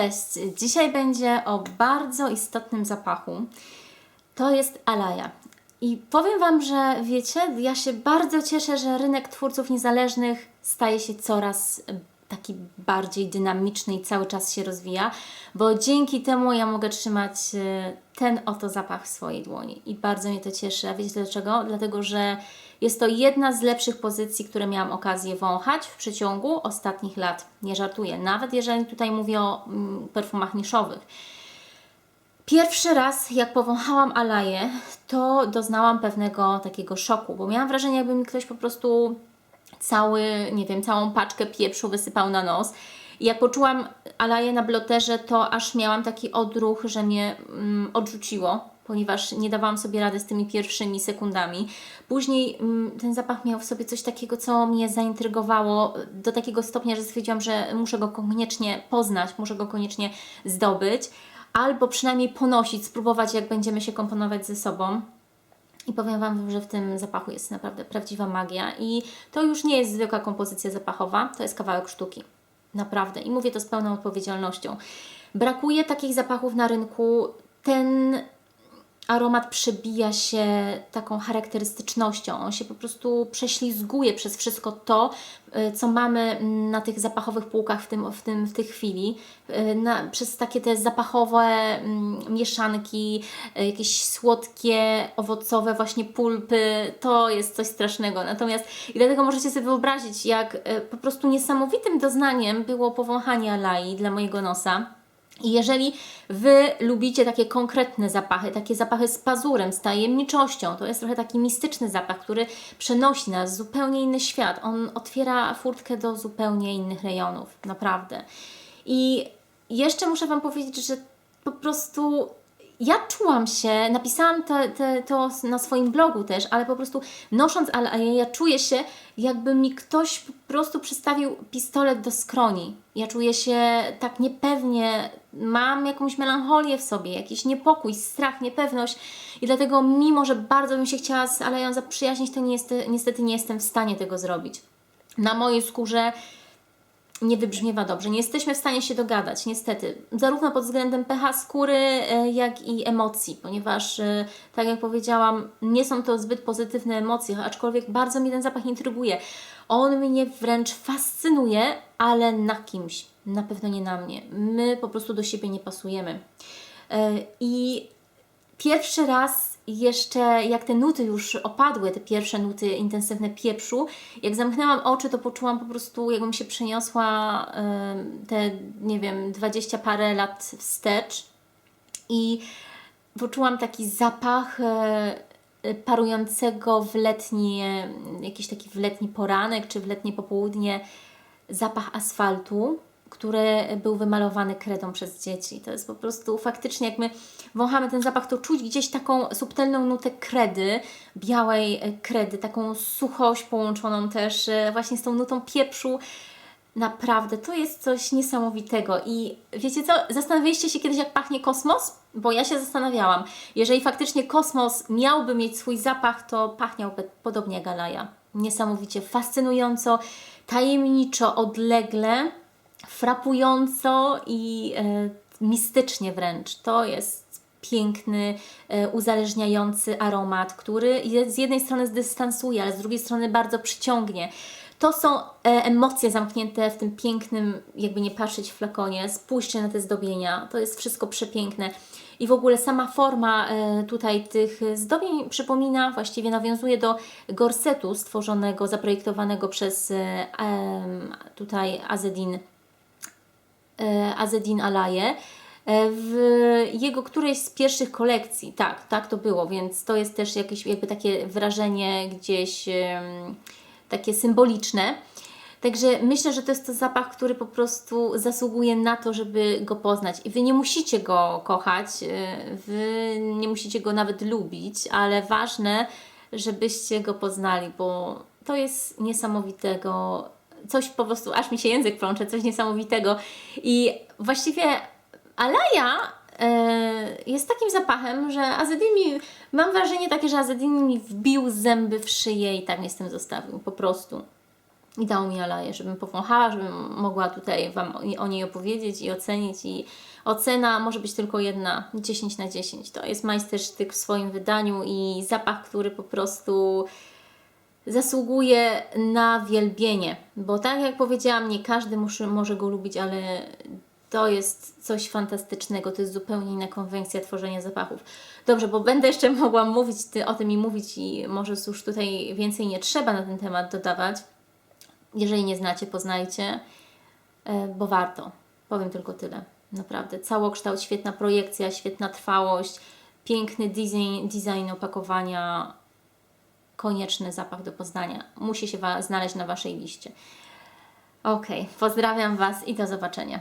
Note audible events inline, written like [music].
Cześć! Dzisiaj będzie o bardzo istotnym zapachu. To jest Alaya. I powiem Wam, że wiecie, ja się bardzo cieszę, że rynek twórców niezależnych staje się coraz taki bardziej dynamiczny i cały czas się rozwija, bo dzięki temu ja mogę trzymać e, ten oto zapach w swojej dłoni. I bardzo mnie to cieszy. A wiecie dlaczego? Dlatego, że jest to jedna z lepszych pozycji, które miałam okazję wąchać w przeciągu ostatnich lat. Nie żartuję, nawet jeżeli tutaj mówię o mm, perfumach niszowych. Pierwszy raz, jak powąchałam Alaję, to doznałam pewnego takiego szoku, bo miałam wrażenie, jakby mi ktoś po prostu cały, nie wiem, całą paczkę pieprzu wysypał na nos. Jak poczułam Alaję na bloterze, to aż miałam taki odruch, że mnie mm, odrzuciło, ponieważ nie dawałam sobie rady z tymi pierwszymi sekundami. Później mm, ten zapach miał w sobie coś takiego, co mnie zaintrygowało do takiego stopnia, że stwierdziłam, że muszę go koniecznie poznać, muszę go koniecznie zdobyć, albo przynajmniej ponosić, spróbować, jak będziemy się komponować ze sobą. I powiem Wam, że w tym zapachu jest naprawdę prawdziwa magia i to już nie jest zwykła kompozycja zapachowa, to jest kawałek sztuki. Naprawdę. I mówię to z pełną odpowiedzialnością. Brakuje takich zapachów na rynku. Ten aromat przebija się taką charakterystycznością. On się po prostu prześlizguje przez wszystko to, y, co mamy na tych zapachowych półkach w, tym, w, tym, w tej chwili. Y, Na, przez takie te zapachowe mm, mieszanki, y, jakieś słodkie, owocowe właśnie pulpy. To jest coś strasznego. Natomiast i dlatego możecie sobie wyobrazić, jak po prostu niesamowitym doznaniem było powąchanie alai dla mojego nosa. I jeżeli Wy lubicie takie konkretne zapachy, takie zapachy z pazurem, z tajemniczością, to jest trochę taki mistyczny zapach, który przenosi nas w zupełnie inny świat. On otwiera furtkę do zupełnie innych rejonów, naprawdę. I jeszcze muszę Wam powiedzieć, że po prostu ja czułam się, napisałam te, te, to na swoim blogu też, ale po prostu nosząc Alaję, ja czuję się, jakby mi ktoś po prostu przystawił pistolet do skroni. Ja czuję się tak niepewnie, mam jakąś melancholię w sobie, jakiś niepokój, strach, niepewność i dlatego mimo, że bardzo bym się chciała z Aleją zaprzyjaźnić, to niestety, niestety nie jestem w stanie tego zrobić. Na mojej skórze nie wybrzmiewa dobrze. Nie jesteśmy w stanie się dogadać, niestety. Zarówno pod względem pH skóry, e, jak i emocji, ponieważ, e, tak jak powiedziałam, nie są to zbyt pozytywne emocje, aczkolwiek bardzo mnie ten zapach intryguje. On mnie wręcz fascynuje, ale na kimś, na pewno nie na mnie. My po prostu do siebie nie pasujemy. E, I pierwszy raz jeszcze, jak te nuty już opadły, te pierwsze nuty intensywne pieprzu, jak zamknęłam oczy, to poczułam po prostu, jakbym się przeniosła te, nie wiem, dwadzieścia parę lat wstecz. I poczułam taki zapach e, e, parującego w letni, jakiś taki w letni poranek czy w letnie popołudnie zapach asfaltu, który był wymalowany kredą przez dzieci. To jest po prostu faktycznie, jak my wąchamy ten zapach, to czuć gdzieś taką subtelną nutę kredy, białej e, kredy, taką suchość połączoną też e, właśnie z tą nutą pieprzu. Naprawdę, to jest coś niesamowitego. I wiecie co? Zastanawialiście się kiedyś, jak pachnie kosmos? Bo ja się zastanawiałam. Jeżeli faktycznie kosmos miałby mieć swój zapach, to pachniałby podobnie jak Alaja. Niesamowicie fascynująco, tajemniczo, odlegle frapująco i e, mistycznie wręcz. To jest piękny, e, uzależniający aromat, który z jednej strony zdystansuje, ale z drugiej strony bardzo przyciągnie. To są e, emocje zamknięte w tym pięknym, jakby nie patrzeć, flakonie. Spójrzcie na te zdobienia, to jest wszystko przepiękne. I w ogóle sama forma tutaj tych zdobień przypomina, właściwie nawiązuje do gorsetu stworzonego, zaprojektowanego przez tutaj Azedin Azedin Alaje e, w jego którejś z pierwszych kolekcji. Tak, tak to było, więc to jest też jakieś jakby takie wrażenie gdzieś takie symboliczne. Także myślę, że to jest to zapach, który po prostu zasługuje na to, żeby go poznać. I Wy nie musicie go kochać, e, Wy nie musicie go nawet lubić, ale ważne, żebyście go poznali, bo to jest niesamowitego coś po prostu, aż mi się język plącze, coś niesamowitego. I właściwie Alaya e, jest takim zapachem, że Azedin mam wrażenie takie, że Azedin mi wbił zęby w szyję i tak mnie z tym zostawił, po prostu. i dał mi alaję, żebym powąchała, żebym mogła tutaj Wam o niej opowiedzieć i ocenić. I ocena może być tylko jedna, 10 na 10. To jest majstersztyk w swoim wydaniu i zapach, który po prostu zasługuje na wielbienie, bo tak jak powiedziałam, nie każdy muszy, może go lubić, ale to jest coś fantastycznego, to jest zupełnie inna konwencja tworzenia zapachów. Dobrze, bo będę jeszcze [laughs] mogła mówić o tym i mówić i może już tutaj więcej nie trzeba na ten temat dodawać. Jeżeli nie znacie, poznajcie, e, bo warto. Powiem tylko tyle. Naprawdę. Całokształt, świetna projekcja, świetna trwałość, piękny design, design opakowania, konieczny zapach do poznania. Musi się znaleźć na Waszej liście. Ok, pozdrawiam Was i do zobaczenia.